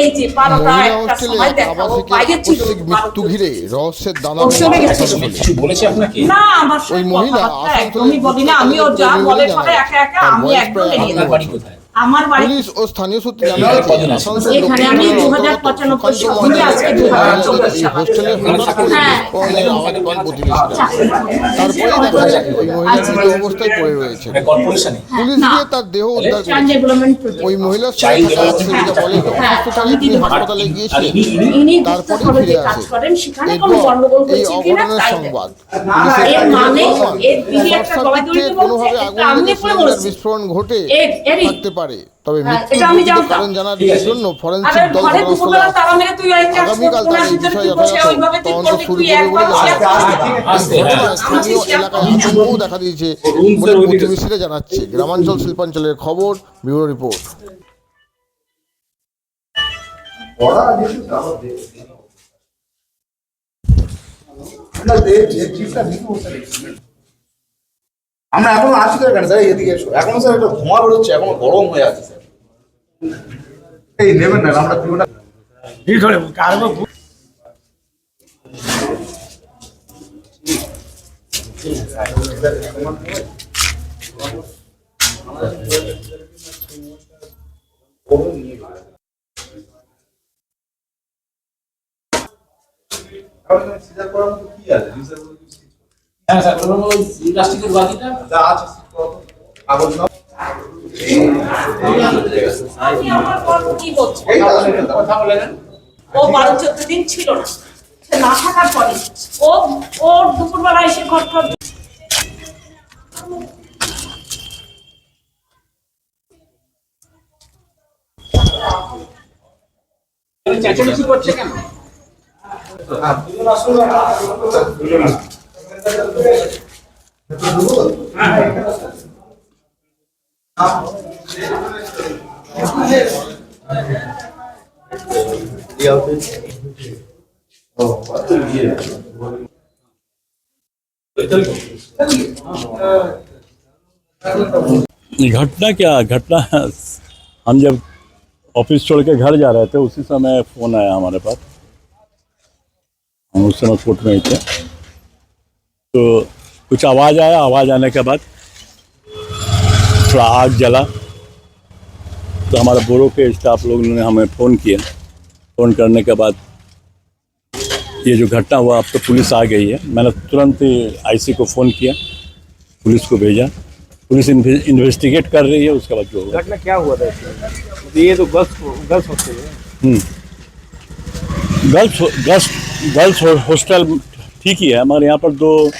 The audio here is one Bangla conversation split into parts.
এই যে বারোটা একটা সময় দেখা ও বাইরে ছিল মৃত্যু ঘিরে রহস্যের দানা। কিছু বলেছে আপনাকে? না আমার ওই মহিলা বলি না আমি ওর যা বলে সবাই একা একা আমি একদম এড়িয়ে বাড়ি কোথায়? আমার বাড়ি পুলিশ ও স্থানীয় সূত্রে জানা গেছে এখানে আমি 2095 সুকান্ত সালে আজকে মহিলাদের 2024 এই সালে। হোস্টেলে হঠাৎ করে হ্যাঁ। করে। তারপরে মহিলা অবস্থায় পড়ে রয়েছে। মানে পুলিশ গিয়ে তার দেহ উদ্ধার ওই মহিলার হ্যাঁ, হাসপাতালে গিয়েছিলেন তারপরে ফিরে আসে এই অঘটনের সংবাদ। মানে কোনোভাবে আগুন বিস্ফোরণ ঘটে। থাকতে পারে তবে হ্যাঁ, মৃত্যুর। কারণ জানার জন্য ফরেন্সিক দল ঘটনাস্থলে আগামীকাল তারা এই বিষয়ে যথাযথ ওইভাবে তুই তদন্ত শুরু করবে একবার বলে জানা স্থানীয় এলাকায়। আতঙ্কও দেখা দিয়েছে। বলে প্রতিবেশীরা জানাচ্ছে। গ্রামাঞ্চল শিল্পাঞ্চলের খবর ব্যুরো রিপোর্ট। আমরা এখনও আসি তো এখানে স্যার এদিকে এসো। এখনও স্যার একটা ধোঁয়া বেরোচ্ছে এখনও গরম হয়ে আছে স্যার। এই নেবেন না আমরা পুরোটা সিজার করার মতো কি আছে? হ্যাঁ স্যার ওই প্লাস্টিকের বাতিটা আছে। কথা বলে ও বারো চোদ্দ দিন ছিল না না থাকার পরে ও ওর দুপুরবেলা এসে ঘর টর চেঁচামেচি করছে কেন হ্যাঁ, দুজন আসুন না। দুজন আসুন। घटना क्या, घटना हम जब ऑफ़िस छोड़ के घर जा रहे थे, उसी समय फ़ोन आया हमारे पास। हम उस समय कोर्ट में ही थे। तो कुछ आवाज़ आया आवाज़ आने के बाद थोड़ा आग जला। तो हमारे बोरो के स्टाफ लोग ने हमें फ़ोन किया। फ़ोन करने के बाद ये जो घटना हुआ अब तो पुलिस आ गई है। मैंने तुरंत ही आईसी को फ़ोन किया पुलिस को भेजा। पुलिस इन्वेस्टिगेट कर रही है उसके बाद जो होगा घटना क्या हुआ था ये तो गर्ल्स गर्ल्स हॉस्टल है। गर्ल्स गर्ल्स गर्ल्स हॉस्टल ठीक ही है हमारे यहाँ पर दो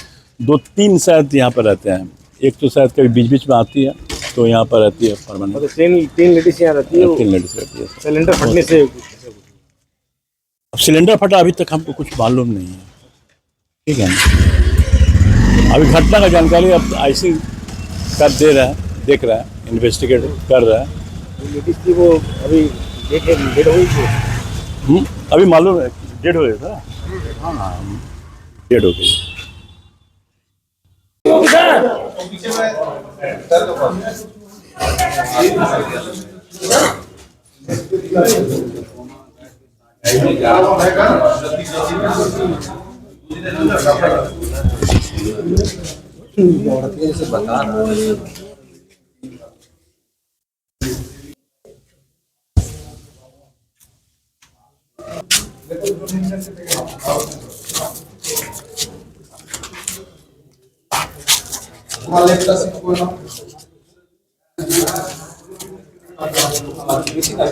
दो तीन शायद यहाँ पर रहते हैं। एक तो शायद कभी बीच बीच में आती है तो यहाँ पर रहती है परमानेंट। तीन तीन लेडीज़ यहाँ रहती है तीन लेडीज़ रहती है। सिलेंडर फटने से अब सिलेंडर फटा अभी तक हमको कुछ मालूम नहीं है। ठीक है अभी घटना का जानकारी अब आईसी कर दे रहा है देख रहा है इन्वेस्टिगेट कर रहा है। लेडीज़ थी वो अभी डेट हुई थी। हम्म, अभी मालूम है डेड हो गया था। हाँ। डेड हो गई। औरतें से बता रहा है তোমার লেফটটা সিট করে নাও বেশি কাজ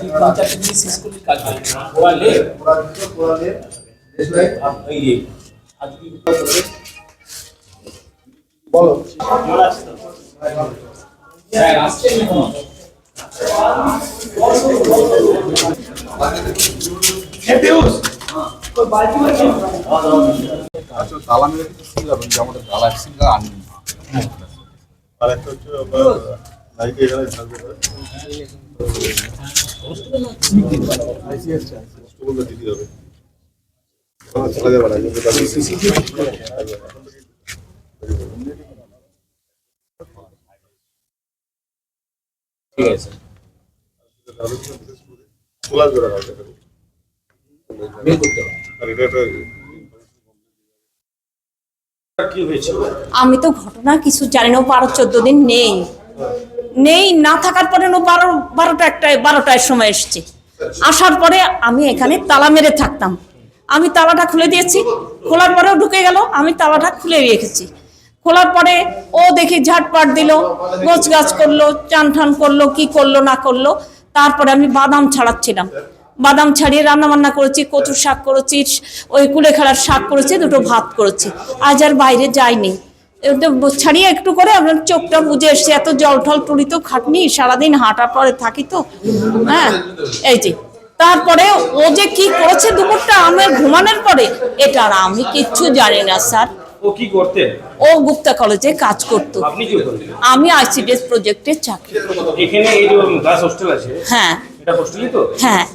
আসছে যাবেন? যে আমাদের তালা সিঙ্গা আনি আর একটা হচ্ছে আপনার লাইটে এখানে থাকবে বলতে দিতে হবে চলে যাবে না কিন্তু তাদের ঠিক আছে বের করতে হবে কি হয়েছিল আমি তো ঘটনা কিছু জানি না বারো, চোদ্দ দিন নেই। নেই, না থাকার পরে বারো, বারোটা একটায়, বারোটায় সময় এসছে। আসার পরে আমি এখানে তালা মেরে থাকতাম। আমি তালাটা খুলে দিয়েছি, খোলার পরেও ঢুকে গেল, আমি তালাটা খুলে রেখেছি। খোলার পরে ও দেখি ঝাটপাট দিল গোছ গাছ করল চান ঠান করল, কি করল, না করল, তারপরে আমি বাদাম ছাড়াচ্ছিলাম। বাদাম ছাড়িয়ে রান্না বান্না করেছি কচুর শাক করেছি ওই কুলেখাড়ার শাক করেছি দুটো ভাত করেছি। আজ আর বাইরে যাইনি। ছাড়িয়ে একটু করে আপনার চোখটা বুঝে এসছে এত জল ঠল টুড়ি তো খাটনি সারাদিন হাঁটার পরে থাকি তো। হ্যাঁ এই যে। তারপরে ও যে কি করেছে দুপুরটা আমার ঘুমানোর পরে এটা আর আমি কিচ্ছু জানি না স্যার। ও কি করতেন ও গুপ্তা কলেজে কাজ করতো। আপনি কি করতেন আমি আইসিডিএস প্রজেক্টে চাকরি। এখানে এই যে হোস্টেল আছে হ্যাঁ। এটা হোস্টেলই তো? হ্যাঁ।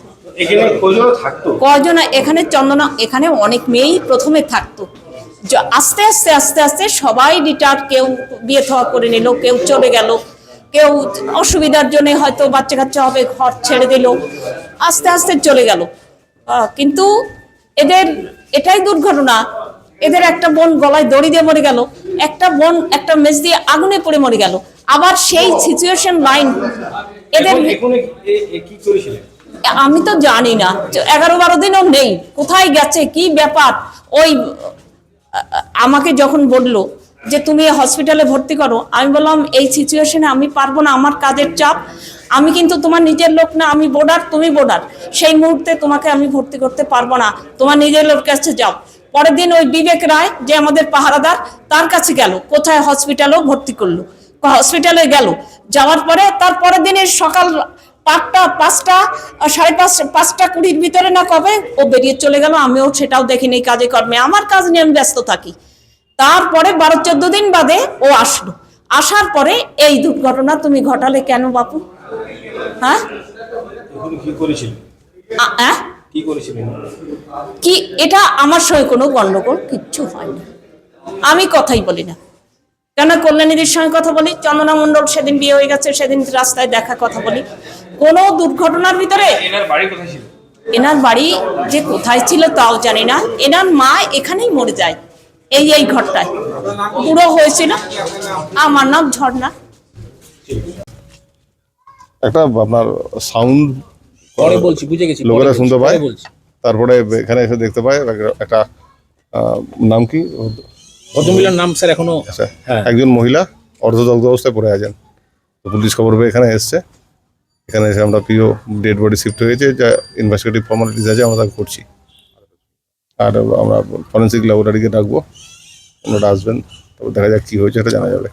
কয়জন? এখানে চন্দনা এখানে অনেক মেয়েই প্রথমে থাকতো। আস্তে আস্তে আস্তে আস্তে সবাই রিটায়ার কেউ বিয়ে থাওয়া করে নিল কেউ চলে গেল কেউ অসুবিধার জন্য হয়তো বাচ্চা কাচ্চা হবে ঘর ছেড়ে দিল আস্তে আস্তে চলে গেল। কিন্তু এদের এটাই দুর্ঘটনা। এদের একটা বোন গলায় দড়ি দিয়ে মরে গেল একটা বোন একটা মেজ দিয়ে আগুনে পড়ে মরে গেল। আবার সেই সিচুয়েশন লাইন এদের কি করেছিলেন? আমি তো জানি না। এগারো বারো দিনও নেই। কোথায় গেছে? কি ব্যাপার? ওই, আমাকে যখন বলল যে তুমি হসপিটালে ভর্তি করো, আমি বললাম, এই সিচুয়েশনে আমি পারব না। আমার কাজের চাপ। আমি কিন্তু তোমার নিজের লোক না। আমি বোর্ডার তুমি বোর্ডার সেই মুহূর্তে তোমাকে আমি ভর্তি করতে পারব না। তোমার নিজের লোক কাছে যাও। পরের দিন ওই বিবেক রায়, যে আমাদের পাহারাদার, তার কাছে গেল। কোথায় হসপিটালেও ভর্তি করল। হসপিটালে গেল। যাওয়ার পরে তার পরের দিনের সকাল পাঁচটা পাঁচটা সাড়ে পাঁচ পাঁচটা কুড়ির ভিতরে না কবে ও বেরিয়ে চলে গেল আমিও সেটাও দেখিনি কাজে কর্মে। আমার কাজ নিয়ে আমি ব্যস্ত থাকি। তারপরে বারো চোদ্দ দিন বাদে ও আসলো। আসার পরে এই দুর্ঘটনা তুমি ঘটালে কেন বাপু? হ্যাঁ? কি অ্যাঁ? কি কি এটা আমার সঙ্গে কোনো গন্ডগোল কিচ্ছু হয় না আমি কথাই বলি না। কেন কল্যাণীদের সঙ্গে কথা বলি? চন্দনা মণ্ডল সেদিন বিয়ে হয়ে গেছে সেদিন রাস্তায় দেখা কথা বলি। কোনো দুর্ঘটনার ভিতরে এনার বাড়ি কোথায় ছিল? এনার বাড়ি যে কোথায় ছিল তাও জানি না। এনার মা এখানেই মরে যায় এই এই ঘরটায়। পুরো হয়েছিল। আমার নাম ঝর্ণা। একটা আপনার সাউন্ড পরে বলছি বুঝে গেছি লোকেরা শুনতে পায়। বলছি। তারপরে এখানে এসে দেখতে পায় একটা- নাম কি? ভদ্রমহিলার নাম স্যার এখনও আচ্ছা, হ্যাঁ। একজন মহিলা অর্ধদগ্ধ অবস্থায় পড়ে আছেন। পুলিশ খবর পেয়ে এখানে এসছে। এখানে এসে আমরা পিও ডেড বডি শিফট হয়েছে যা ইনভেস্টিগেটিভ ফর্মালিটিস আছে, আমরা তাকে করছি। আর আমরা ফরেন্সিক ল্যাবরেটরিকে ডাকবো, ওনারা আসবেন, তারপর দেখা যাক কী হয়েছে, এটা জানা যাবে।